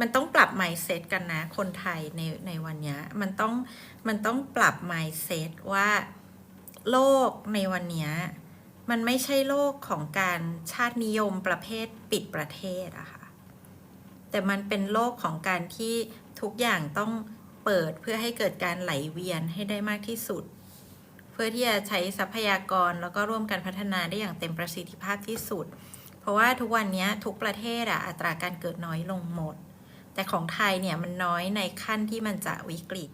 มันต้องปรับ mindset กันนะ คนไทยในในวันนี้มันต้องมันต้องปรับ mindset ว่าโลกในวันนี้มันไม่ใช่โลกของการชาตินิยมประเภทปิดประเทศอะค่ะ แต่มันเป็นโลกของการที่ทุกอย่างต้องเปิดเพื่อให้เกิดการไหลเวียนให้ได้มากที่สุด เพื่อที่จะใช้ทรัพยากรแล้วก็ร่วมกันพัฒนาได้อย่างเต็มประสิทธิภาพที่สุด เพราะว่าทุกวันนี้ทุกประเทศอะอัตราการเกิดน้อยลงหมด แต่ของไทยเนี่ยมันน้อยในขั้นที่มันจะวิกฤต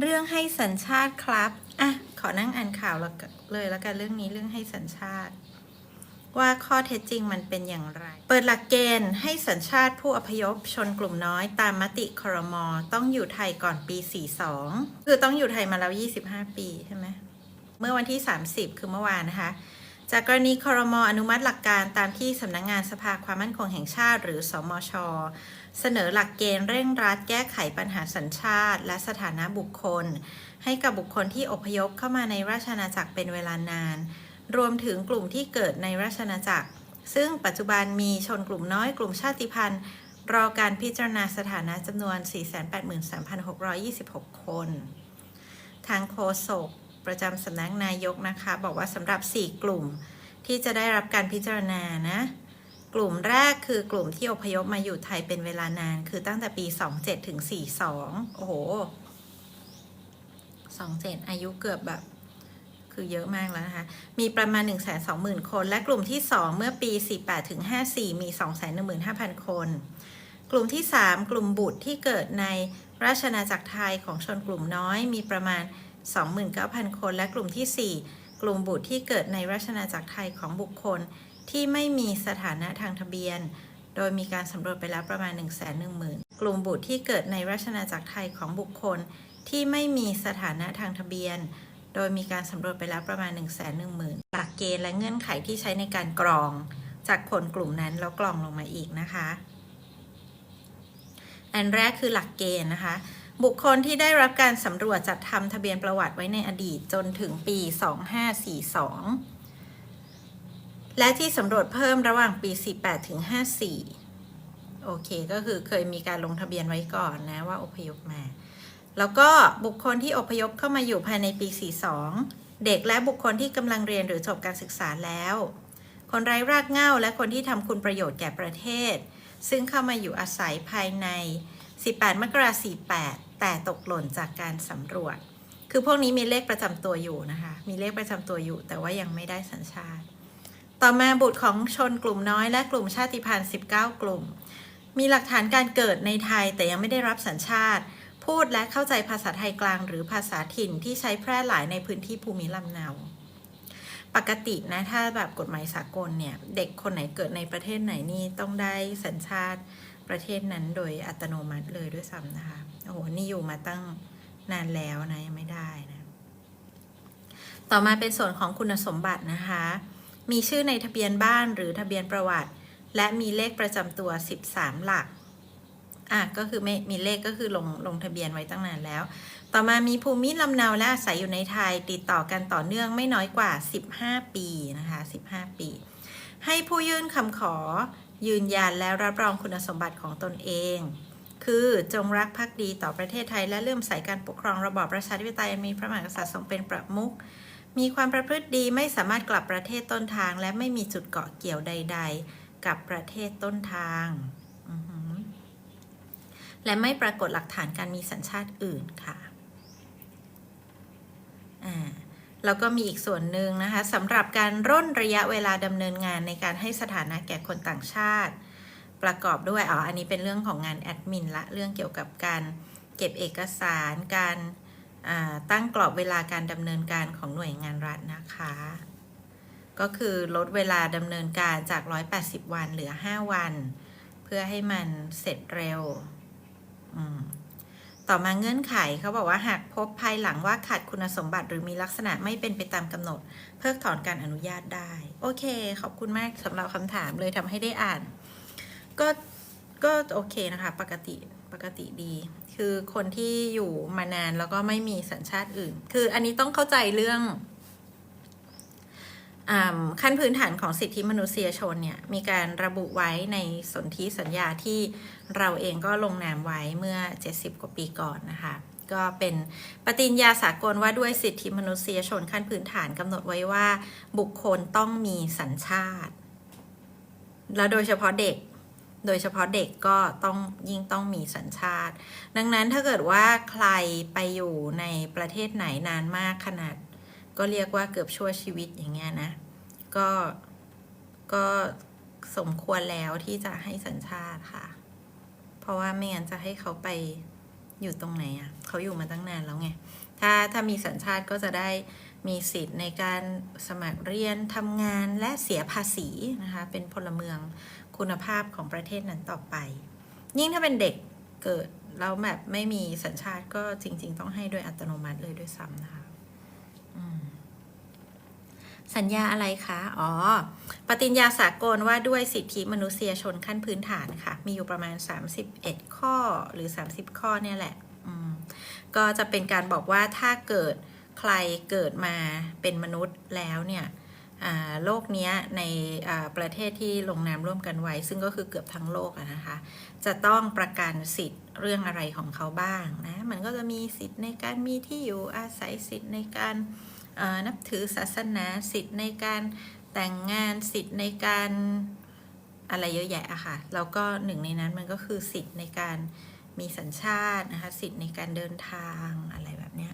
เรื่องให้สัญชาติครับอะขอนั่งอ่านข่าวเลยแล้วกันเรื่องนี้เรื่องให้สัญชาติ ว่าข้อเท็จจริงมันเป็นอย่างไร เปิดหลักเกณฑ์ให้สัญชาติผู้อพยพชนกลุ่มน้อยตามมติครม ต้องอยู่ไทยก่อนปี 42 คือต้องอยู่ไทยมาแล้ว 25 ปีใช่ไหมเมื่อวันที่ 30 คือเมื่อวานนะคะ จากกรณีคอรมออนุมัติหลักการตามที่สำนักงงานสภาความมั่นคงแห่งชาติ หรือสมช เสนอหลักเกณฑ์เร่งรัดแก้ไขปัญหาสัญชาติ และสถานะบุคคล ให้กับบุคคลที่อพยพเข้ามาในราชอาณาจักรเป็นเวลานาน รวมถึงกลุ่มที่เกิดในราชอาณาจักร ซึ่งปัจจุบันมีชนกลุ่มน้อยกลุ่มชาติพันธุ์ รอการพิจารณาสถานะจำนวน 483,626 คน ทางโฆษก ประจำสำนักนายกนะคะ บอกว่าสำหรับ 4 กลุ่มที่จะได้รับการพิจารณานะ กลุ่มแรกคือกลุ่มที่อพยพมาอยู่ไทยเป็นเวลานาน คือตั้งแต่ปี 27 ถึง 42 โอ้โห 27 อายุเกือบแบบคือเยอะมากแล้วนะคะ มีประมาณ 1 2 0 0 0 0 คน และกลุ่มที่ 2 เมื่อปี 48ถึง54 มี 215,000 คน กลุ่มที่ 3 กลุ่มบุตรที่เกิดในราชอาณาจักรไทยของชนกลุ่มน้อยมีประมาณ 29,000 คน และกลุ่มที่ 4 กลุ่มบุตรที่เกิดในราชอาจักรไทยของบุคคล ที่ไม่มีสถานะทางทะเบียน โดยมีการสำรวจไปแล้วประมาณ 1 1 0 0 0 0 กลุ่มบุตรที่เกิดในราชอาณาจักรไทยของบุคคล ที่ไม่มีสถานะทางทะเบียน โดยมีการสำรวจไปแล้วประมาณ 1 1 0 0 0 0หลักเกณฑ์และเงื่อนไขที่ใช้ในการกรอง จากคนกลุ่มนั้นแล้วกรองลงมาอีกนะคะ อันแรกคือหลักเกณฑ์นะคะ บุคคลที่ได้รับการสำรวจจัดทำทะเบียนประวัติไว้ในอดีตจนถึงปี 2542 และที่สำรวจเพิ่มระหว่างปี 48 ถึง 54 โอเค ก็คือเคยมีการลงทะเบียนไว้ก่อนนะว่าอพยพมา แล้วก็บุคคลที่อพยพเข้ามาอยู่ภายในปี 42 เด็กและบุคคลที่กำลังเรียนหรือจบการศึกษาแล้ว คนไร้รากเหง้าและคนที่ทำคุณประโยชน์แก่ประเทศ ซึ่งเข้ามาอยู่อาศัยภายใน 18 มกราคม48 แต่ตกหล่นจากการสำรวจ คือพวกนี้มีเลขประจำตัวอยู่นะคะ มีเลขประจำตัวอยู่ แต่ว่ายังไม่ได้สัญชาติ ต่อมาบุตรของชนกลุ่มน้อยและกลุ่มชาติพันธุ์ 19 กลุ่ม มีหลักฐานการเกิดในไทยแต่ยังไม่ได้รับสัญชาติ พูดและเข้าใจภาษาไทยกลางหรือภาษาถิ่นที่ใช้แพร่หลายในพื้นที่ภูมิลำเนาปกตินะถ้าแบบกฎหมายสากลเนี่ย เด็กคนไหนเกิดในประเทศไหนนี่ต้องได้สัญชาติ ประเทศนั้นโดยอัตโนมัติเลยด้วยซ้ำนะคะโอ้โหนี่อยู่มาตั้งนานแล้วนะยังไม่ได้นะต่อมาเป็นส่วนของคุณสมบัตินะคะ มีชื่อในทะเบียนบ้านหรือทะเบียนประวัติ และมีเลขประจำตัว 13 หลักอะก็คือไม่มีเลขก็คือลงลงทะเบียนไว้ตั้งนานแล้ว ต่อมามีภูมิลำเนาและอาศัยอยู่ในไทย ติดต่อกันต่อเนื่องไม่น้อยกว่า 15 ปีนะคะ 15 ปี ให้ผู้ยื่นคำขอ ยืนยันและรับรองคุณสมบัติของตนเอง คือจงรักภักดีต่อประเทศไทยและเลื่อมใสการปกครองระบอบประชาธิปไตยมีพระมหากษัตริย์ทรงเป็นประมุขมีความประพฤติดีไม่สามารถกลับประเทศต้นทาง และไม่มีจุดเกาะเกี่ยวใด ๆ กับประเทศต้นทาง และไม่ปรากฏหลักฐานการมีสัญชาติอื่นค่ะอ่า แล้วก็มีอีกส่วนหนึ่งนะคะสำหรับการร่นระยะเวลาดำเนินงานในการให้สถานะแก่คนต่างชาติ ประกอบด้วยอ๋ออันนี้เป็นเรื่องของงานแอดมินละเรื่องเกี่ยวกับการเก็บเอกสารการตั้งกรอบเวลาการดำเนินการของหน่วยงานรัฐนะคะ ก็คือลดเวลาดำเนินการจาก 180 วันเหลือ 5 วัน เพื่อให้มันเสร็จเร็วอืม ต่อมาเงื่อนไขเขาบอกว่าหากพบภายหลังว่าขาดคุณสมบัติหรือมีลักษณะไม่เป็นไปตามกำหนด เพิกถอนการอนุญาตได้ โอเค ขอบคุณมากสำหรับคำถามเลยทำให้ได้อ่าน ก็ก็โอเคนะคะ ปกติปกติดี คือคนที่อยู่มานานแล้วก็ไม่มีสัญชาติอื่น คืออันนี้ต้องเข้าใจเรื่อง ขั้นพื้นฐานของสิทธิมนุษยชนเนี่ยมีการระบุไว้ในสนธิสัญญาที่เราเองก็ลงนามไว้เมื่อ 70 กว่าปีก่อนนะคะก็เป็นปฏิญญาสากลว่าด้วยสิทธิมนุษยชนขั้นพื้นฐานกำหนดไว้ว่าบุคคลต้องมีสัญชาติ แล้วโดยเฉพาะเด็ก โดยเฉพาะเด็กก็ต้องยิ่งต้องมีสัญชาติ ดังนั้นถ้าเกิดว่าใครไปอยู่ในประเทศไหนนานมากขนาด ก็เรียกว่าเกือบชั่วชีวิตอย่างเงี้ยนะ ก็ก็สมควรแล้วที่จะให้สัญชาติค่ะ เพราะว่าไม่งั้นจะให้เขาไปอยู่ตรงไหนอะ่ะเขาอยู่มาตั้งนานแล้วไง ถ้าถ้ามีสัญชาติก็จะได้มีสิทธิ์ในการสมัครเรียนทำงานและเสียภาษีนะคะ เป็นพลเมืองคุณภาพของประเทศนั้นต่อไป ยิ่งถ้าเป็นเด็กเกิดแล้วแบบไม่มีสัญชาติก็จริง ๆ ต้องให้โดยอัตโนมัติเลยด้วยซ้ำนะคะ สัญญาอะไรคะ อ๋อ ปฏิญญาสากลว่าด้วยสิทธิมนุษยชนขั้นพื้นฐานค่ะ มีอยู่ประมาณ 31 ข้อหรือ 30 ข้อเนี่ยแหละ ก็จะเป็นการบอกว่าถ้าเกิดใครเกิดมาเป็นมนุษย์แล้วเนี่ยโลกนี้ในประเทศที่ลงนามร่วมกันไว้ ซึ่งก็คือเกือบทั้งโลกนะคะ จะต้องประกันสิทธิ์เรื่องอะไรของเขาบ้างนะ มันก็จะมีสิทธิ์ในการมีที่อยู่อาศัยสิทธิ์ในการ นับถือศาสนาสิทธิ์ในการแต่งงานสิทธิ์ในการอะไรเยอะแยะอะค่ะ แล้วก็หนึ่งในนั้นมันก็คือสิทธิ์ในการมีสัญชาตินะคะ สิทธิ์ในการเดินทางอะไรแบบเนี้ย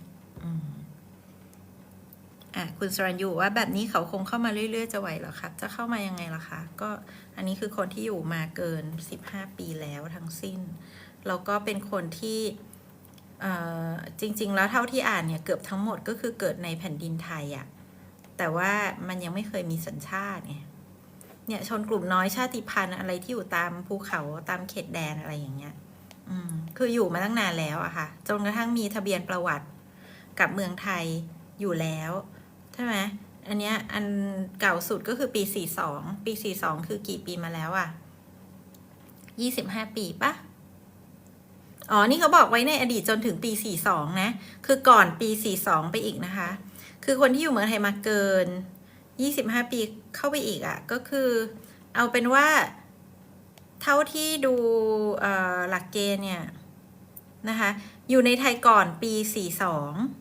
อะคุณสรัญยูว่าแบบนี้เขาคงเข้ามาเรื่อย ๆ จะไหวหรอครับ จะเข้ามายังไงล่ะคะ ก็อันนี้คือคนที่อยู่มาเกิน 15 ปีแล้วทั้งสิ้น แล้วก็เป็นคนที่ จริง ๆ แล้วเท่าที่อ่านเนี่ยเกือบทั้งหมดก็คือเกิดในแผ่นดินไทยอะแต่ว่ามันยังไม่เคยมีสัญชาติไงเนี่ยชนกลุ่มน้อยชาติพันธุ์อะไรที่อยู่ตามภูเขาตามเขตแดนอะไรอย่างเงี้ย อืมคืออยู่มาตั้งนานแล้วอะค่ะ จนกระทั่งมีทะเบียนประวัติกับเมืองไทยอยู่แล้วใช่ไหมอันเนี้ยอันเก่าสุดก็คือปี42ปี42คือกี่ปีมาแล้วอะ25ปีปะ อ๋อ นี่เขาบอกไว้ในอดีตจนถึงปี 42 นะ คือก่อนปี 42 ไปอีกนะคะ คือคนที่อยู่เมืองไทยมาเกิน 25 ปีเข้าไปอีกอะ่ะ ก็คือ เอาเป็นว่า เท่าที่ดูหลักเกณฑ์เนี่ย นะคะ อยู่ในไทยก่อนปี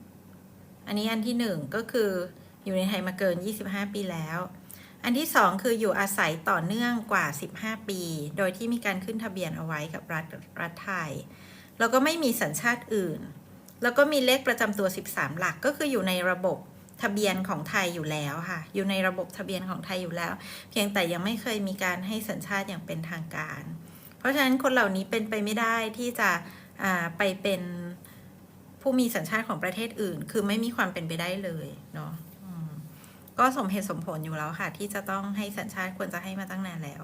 42 อันนี้อันที่หนึ่งก็คืออยู่ในไทยมาเกิน 25 ปีแล้ว อันที่สองคืออยู่อาศัยต่อเนื่องกว่า 15 ปี โดยที่มีการขึ้นทะเบียนเอาไว้กับรัฐรัฐไทย แล้วก็ไม่มีสัญชาติอื่น แล้วก็มีเลขประจำตัว 13 หลักก็คืออยู่ในระบบทะเบียนของไทยอยู่แล้วค่ะ อยู่ในระบบทะเบียนของไทยอยู่แล้ว เพียงแต่ยังไม่เคยมีการให้สัญชาติอย่างเป็นทางการ เพราะฉะนั้นคนเหล่านี้เป็นไปไม่ได้ที่จะไปเป็นผู้มีสัญชาติของประเทศอื่น คือไม่มีความเป็นไปได้เลยเนาะก็สมเหตุสมผลอยู่แล้วค่ะ ที่จะต้องให้สัญชาติควรจะให้มาตั้งนานแล้ว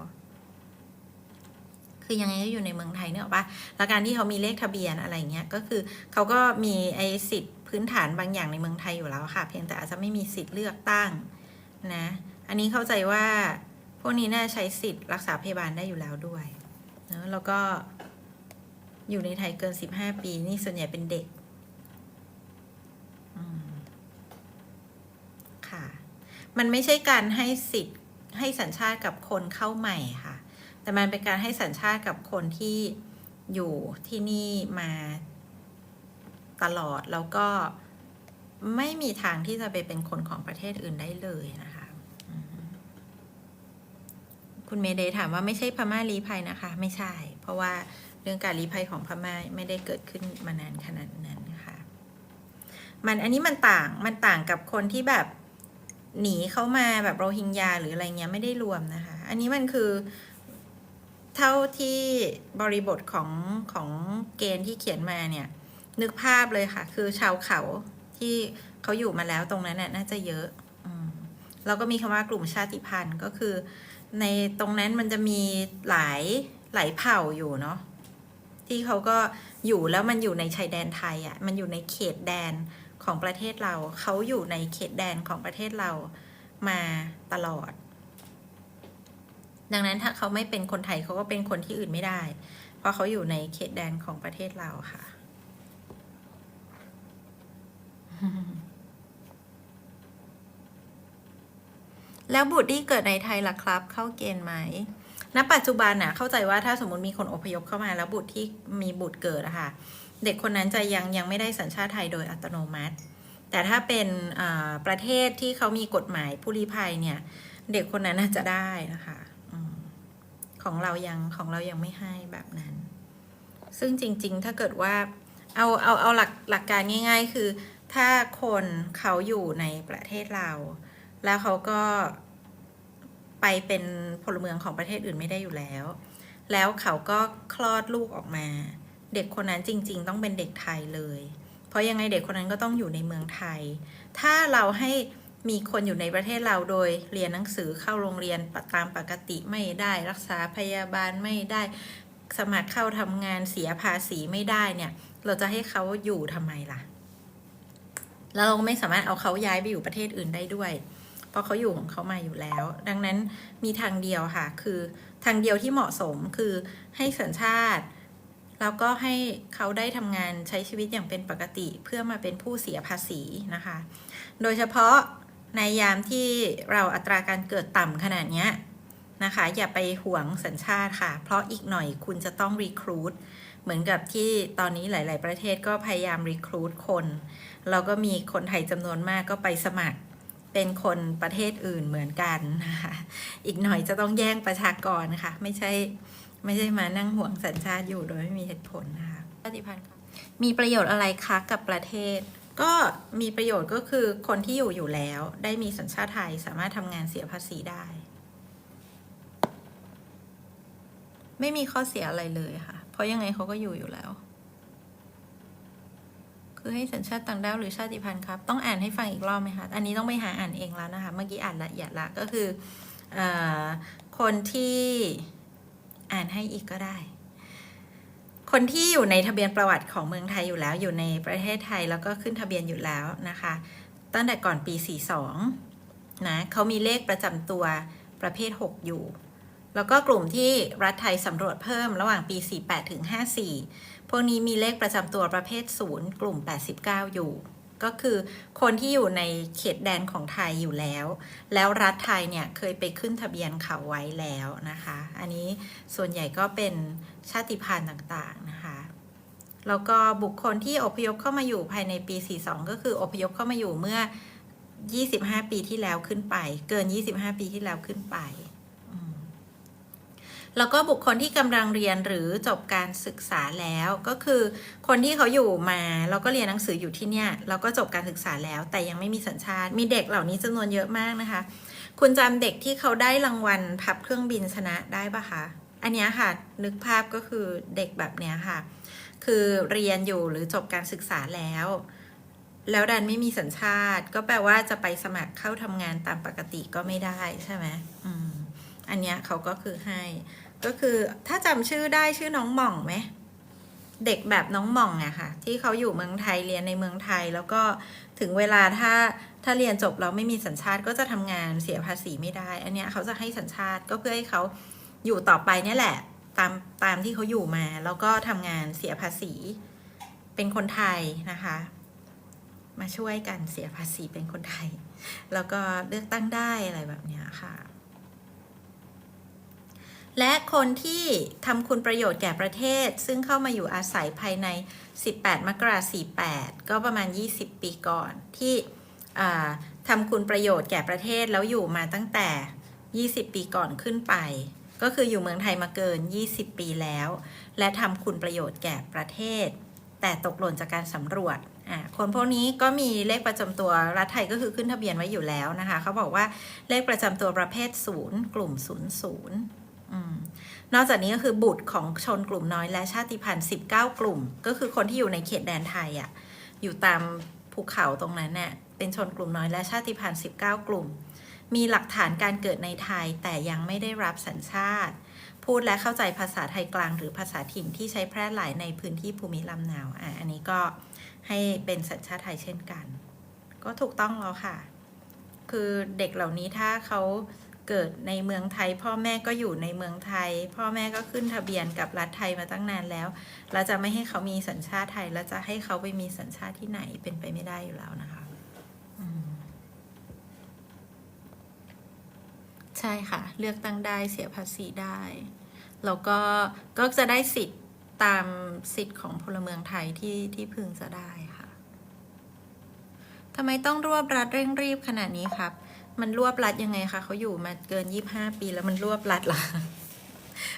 คือยังไงก็อยู่ในเมืองไทยเนี่ยหรอปะแล้วการที่เขามีเลขทะเบียนอะไรเงี้ยก็คือเขาก็มีไอ้สิทธิ์พื้นฐานบางอย่างในเมืองไทยอยู่แล้วค่ะ เพียงแต่อาจจะไม่มีสิทธิ์เลือกตั้งนะอันนี้เข้าใจว่า พวกนี้น่าใช้สิทธิ์รักษาพยาบาลได้อยู่แล้วด้วยเนอะแล้วก็อยู่ในไทยเกิน 15 ปีนี่ส่วนใหญ่เป็นเด็กค่ะ มันไม่ใช่การให้สิทธิ์ให้สัญชาติกับคนเข้าใหม่ค่ะ แต่มันเป็นการให้สัญชาติกับคนที่อยู่ที่นี่มาตลอดแล้วก็ไม่มีทางที่จะไปเป็นคนของประเทศอื่นได้เลยนะคะ คุณเมเดย์ถามว่าไม่ใช่พม่าลีภัยนะคะ ไม่ใช่ เพราะว่าเรื่องการลีภัยของพม่าไม่ได้เกิดขึ้นมานานขนาดนั้นนะคะ มันอันนี้มันต่างมันต่างกับคนที่แบบหนีเข้ามาแบบโรฮิงญาหรืออะไรเงี้ยไม่ได้รวมนะคะ อันนี้มันคือ เท่าที่บริบทของของเกณฑ์ที่เขียนมาเนี่ย นึกภาพเลยค่ะ คือชาวเขาที่เขาอยู่มาแล้วตรงนั้นน่น่าจะเยอะอแล้วก็มีคำว่ากลุ่มชาติพันธุ์ก็คือ ในตรงนั้นมันจะมีหลายหลายเผ่าอยู่เนาะที่เขาก็อยู่แล้วมันอยู่ในชายแดนไทยอะ่ะ มันอยู่ในเขตแดนของประเทศเรา เขาอยู่ในเขตแดนของประเทศเรามาตลอด ดังนั้นถ้าเขาไม่เป็นคนไทยเขาก็เป็นคนที่อื่นไม่ได้ เพราะเขาอยู่ในเขตแดนของประเทศเราค่ะ แล้วบุตรที่เกิดในไทยล่ะครับ เข้าเกณฑ์ไหมณปัจจุบันน่ะเข้าใจว่าถ้าสมมติมีคนอพยพเข้ามาแล้วบุตรที่มีบุตรเกิดอะค่ะ เด็กคนนั้นจะยังยังไม่ได้สัญชาติไทยโดยอัตโนมัติ แต่ถ้าเป็นประเทศที่เขามีกฎหมายผู้ลี้ภัยเนี่ย เด็กคนนั้นน่าจะได้นะคะ ของเรายังของเรายังไม่ให้แบบนั้น ซึ่งจริง ๆ ถ้าเกิดว่าเอาเอาเอาหลักหลักการง่าย ๆ คือ ถ้าคนเขาอยู่ในประเทศเรา แล้วเขาก็ไปเป็นพลเมืองของประเทศอื่นไม่ได้อยู่แล้ว แล้วเขาก็คลอดลูกออกมา เด็กคนนั้นจริง ๆ ต้องเป็นเด็กไทยเลย เพราะยังไงเด็กคนนั้นก็ต้องอยู่ในเมืองไทย ถ้าเราให้ มีคนอยู่ในประเทศเราโดยเรียนหนังสือเข้าโรงเรียนตามปกติไม่ได้ รักษาพยาบาลไม่ได้ สมัครเข้าทำงานเสียภาษีไม่ได้เนี่ย เราจะให้เขาอยู่ทำไมล่ะ แล้วเราไม่สามารถเอาเขาย้ายไปอยู่ประเทศอื่นได้ด้วย เพราะเขาอยู่ของเขามาอยู่แล้ว ดังนั้นมีทางเดียวค่ะ คือทางเดียวที่เหมาะสมคือให้สัญชาติแล้วก็ให้เขาได้ทำงานใช้ชีวิตอย่างเป็นปกติเพื่อมาเป็นผู้เสียภาษีนะคะ โดยเฉพาะ ในยามที่เราอัตราการเกิดต่ำขนาดนี้นะคะ อย่าไปหวงสัญชาติค่ะ เพราะอีกหน่อยคุณจะต้องรีครูดเหมือนกับที่ตอนนี้หลาย ๆ ประเทศก็พยายามรีครูดคนเราก็มีคนไทยจำนวนมากก็ไปสมัครเป็นคนประเทศอื่นเหมือนกันนะคะอีกหน่อยจะต้องแย่งประชากรนะคะไม่ใช่ไม่ใช่มานั่งห่วงสัญชาติอยู่โดยไม่มีเหตุผลนะคะปฏิพันธ์ค่ะมีประโยชน์อะไรคะกับประเทศ ก็มีประโยชน์ก็คือคนที่อยู่อยู่แล้วได้มีสัญชาติไทยสามารถทำงานเสียภาษีได้ ไม่มีข้อเสียอะไรเลยค่ะ เพราะยังไงเขาก็อยู่อยู่แล้ว คือให้สัญชาติต่างด้าวหรือชาติพันธุ์ครับ ต้องอ่านให้ฟังอีกรอบไหมคะอันนี้ต้องไปหาอ่านเองแล้วนะคะ เมื่อกี้อ่านละเอียดละก็คืออคนที่อ่านให้อีกก็ได้ คนที่อยู่ในทะเบียนประวัติของเมืองไทยอยู่แล้ว อยู่ในประเทศไทยแล้วก็ขึ้นทะเบียนอยู่แล้วนะคะ ตั้งแต่ก่อนปี 42 นะเขามีเลขประจำตัวประเภท 6 อยู่ แล้วก็กลุ่มที่รัฐไทยสำรวจเพิ่มระหว่างปี 48 ถึง 54 พวกนี้มีเลขประจำตัวประเภท 0 กลุ่ม 89 อยู่ ก็คือคนที่อยู่ในเขตแดนของไทยอยู่แล้ว แล้วรัฐไทยเนี่ยเคยไปขึ้นทะเบียนเขาไว้แล้วนะคะ อันนี้ส่วนใหญ่ก็เป็นชาติพันธุ์ต่างๆนะคะ แล้วก็บุคคลที่อพยพเข้ามาอยู่ภายในปี 42 ก็คืออพยพเข้ามาอยู่เมื่อ 25 ปีที่แล้วขึ้นไป เกิน 25 ปีที่แล้วขึ้นไป แล้วก็บุคคลที่กำลังเรียนหรือจบการศึกษาแล้วก็คือ คนที่เขาอยู่มาแล้วก็เรียนหนังสืออยู่ที่เนี่ยแล้วก็จบการศึกษาแล้ว แต่ยังไม่มีสัญชาติ มีเด็กเหล่านี้จำนวนเยอะมากนะคะ คุณจำเด็กที่เขาได้รางวัลพับเครื่องบินชนะได้ปะคะอันเนี้ยค่ะนึกภาพก็คือเด็กแบบเนี้ยค่ะ คือเรียนอยู่หรือจบการศึกษาแล้ว แล้วดันไม่มีสัญชาติ ก็แปลว่าจะไปสมัครเข้าทำงานตามปกติก็ไม่ได้ใช่ไหมอืมอันเนี้ยเขาก็คือให้ ก็คือถ้าจำชื่อได้ชื่อน้องหม่องไหมเด็กแบบน้องหม่องอะค่ะ ที่เขาอยู่เมืองไทยเรียนในเมืองไทย แล้วก็ถึงเวลาถ้าถ้าเรียนจบแล้วไม่มีสัญชาติก็จะทำงานเสียภาษีไม่ได้ อันเนี้ยเขาจะให้สัญชาติก็เพื่อให้เขาอยู่ต่อไปเนี่ยแหละ ตามตามที่เขาอยู่มา แล้วก็ทำงานเสียภาษี เป็นคนไทยนะคะ มาช่วยกันเสียภาษีเป็นคนไทย แล้วก็เลือกตั้งได้อะไรแบบเนี้ยค่ะ และคนที่ทำคุณประโยชน์แก่ประเทศ ซึ่งเข้ามาอยู่อาศัยภายใน 18 มกราคม48 ก็ประมาณ 20 ปีก่อน ที่ทำคุณประโยชน์แก่ประเทศแล้วอยู่มาตั้งแต่ 20 ปีก่อนขึ้นไป ก็คืออยู่เมืองไทยมาเกิน 20 ปีแล้ว และทำคุณประโยชน์แก่ประเทศ แต่ตกหล่นจากการสำรวจคนพวกนี้ก็มีเลขประจำตัวรัฐไทยก็คือขึ้นทะเบียนไว้อยู่แล้วนะคะ เขาบอกว่าเลขประจำตัวประเภท 0 กลุ่ม 00 นอกจากนี้ก็คือบุตรของชนกลุ่มน้อยและชาติพันธุ์ 19 กลุ่ม ก็คือคนที่อยู่ในเขตแดนไทยอะ่ะ อยู่ตามภูเขาตรงนั้นเนี่ยเป็นชนกลุ่มน้อยและชาติพันธุ์ 19 กลุ่ม มีหลักฐานการเกิดในไทยแต่ยังไม่ได้รับสัญชาติ พูดและเข้าใจภาษาไทยกลางหรือภาษาถิ่นที่ใช้แพร่หลายในพื้นที่ภูมิลำเนาอะอันนี้ก็ให้เป็นสัญชาติไทยเช่นกัน ก็ถูกต้องแล้วค่ะ คือเด็กเหล่านี้ถ้าเขา เกิดในเมืองไทย พ่อแม่ก็อยู่ในเมืองไทย พ่อแม่ก็ขึ้นทะเบียนกับรัฐไทยมาตั้งนานแล้ว เราจะไม่ให้เขามีสัญชาติไทย แล้วจะให้เขาไปมีสัญชาติที่ไหนเป็นไปไม่ได้อยู่แล้วนะคะใช่ค่ะ เลือกตั้งได้เสียภาษีได้แล้วก็ก็จะได้สิทธิ์ตามสิทธิ์ของพลเมืองไทยที่ที่พึงจะได้ค่ะทำไมต้องรวบรัดเร่งรีบขนาดนี้ครับ มันรวบรัดยังไงคะเขาอยู่มาเกินยี่บห้าปีแล้วมันรวบรัดเหรอ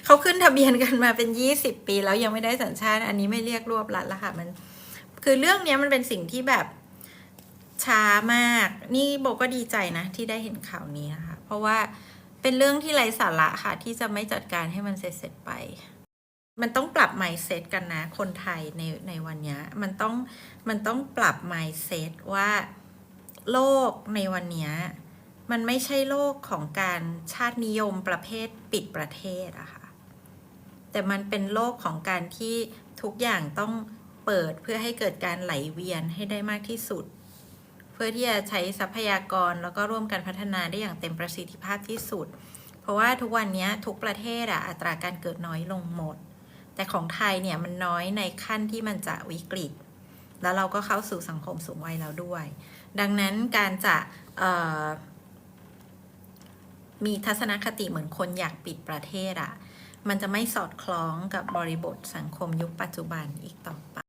เขาขึ้นทะเบียนกันมาเป็นยี่สิบปี แล้วยังไม่ได้สัญชาติ อันนี้ไม่เรียกรวบรัดแล้วค่ะมัน คือเรื่องเนี้ยมันเป็นสิ่งที่แบบช้ามาก นี่โบก็ดีใจนะ ที่ได้เห็นข่าวนี้นะคะ เพราะว่าเป็นเรื่องที่ไร้สาระค่ะ ที่จะไม่จัดการให้มันเสร็จๆไป มันต้องปรับ mindset กันนะ คนไทยในในวันนี้มันต้องมันต้องปรับ mindset ว่าโลกในวันนี้ มันไม่ใช่โลกของการชาตินิยมประเภทปิดประเทศอะค่ะ แต่มันเป็นโลกของการที่ทุกอย่างต้องเปิดเพื่อให้เกิดการไหลเวียนให้ได้มากที่สุด เพื่อที่จะใช้ทรัพยากรแล้วก็ร่วมกันพัฒนาได้อย่างเต็มประสิทธิภาพที่สุด เพราะว่าทุกวันนี้ทุกประเทศอะอัตราการเกิดน้อยลงหมด แต่ของไทยเนี่ยมันน้อยในขั้นที่มันจะวิกฤต แล้วเราก็เข้าสู่สังคมสูงวัยแล้วด้วย ดังนั้นการจะ มีทัศนคติเหมือนคนอยากปิดประเทศอะมันจะไม่สอดคล้องกับบริบทสังคมยุคปัจจุบันอีกต่อไป